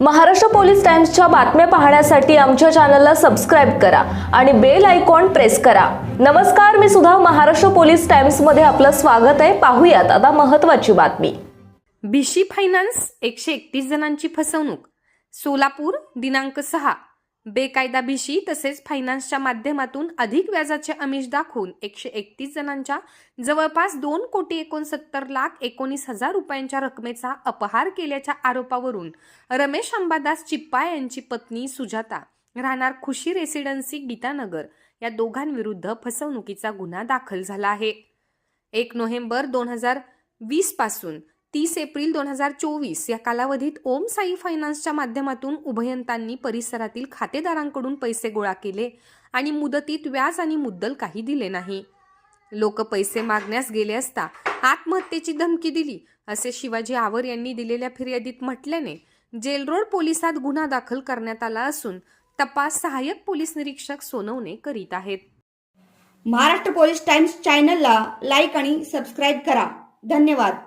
Maharashtra police टाइम्सच्या बातम्या पाहण्यासाठी आमच्या चॅनलला सबस्क्राईब करा आणि बेल आयकॉन प्रेस करा. नमस्कार मी सुद्धा महाराष्ट्र पोलीस टाइम्समध्ये आपलं स्वागत आहे. पाहूयात आता महत्वाची बातमी. बीशी फायनान्स एकशे एकतीस जणांची फसवणूक. सोलापूर दिनांक सहा. बेकायदा भिशी तसेच फायनान्सच्या माध्यमातून अधिक व्याजाचे आमिष दाखवून एकशे एकतीस जणांच्या जवळपास दोन कोटी एकोणसत्तर लाख एकोणीस हजार रुपयांच्या रकमेचा अपहार केल्याच्या आरोपावरून रमेश अंबादास चिप्पा यांची पत्नी सुजाता राहणार खुशी रेसिडेन्सी गीतानगर या दोघांविरुद्ध फसवणुकीचा गुन्हा दाखल झाला आहे. एक नोव्हेंबर दोन हजार वीसपासून तीस एप्रिल दोन हजार चोवीस या कालावधीत ओम साई फायनान्सच्या माध्यमातून उभयंतांनी परिसरातील खातेदारांकडून पैसे गोळा केले आणि मुदतीत व्याज आणि मुद्दल काही दिले नाही. लोक पैसे मागण्यास गेले असता आत्महत्येची धमकी दिली असे शिवाजी आवर यांनी दिलेल्या फिर्यादीत म्हटल्याने जेलरोड पोलिसात गुन्हा दाखल करण्यात आला असून तपास सहाय्यक पोलीस निरीक्षक सोनवणे करीत आहेत. महाराष्ट्र पोलीस टाइम्स चॅनलला लाईक आणि सबस्क्राईब करा. धन्यवाद.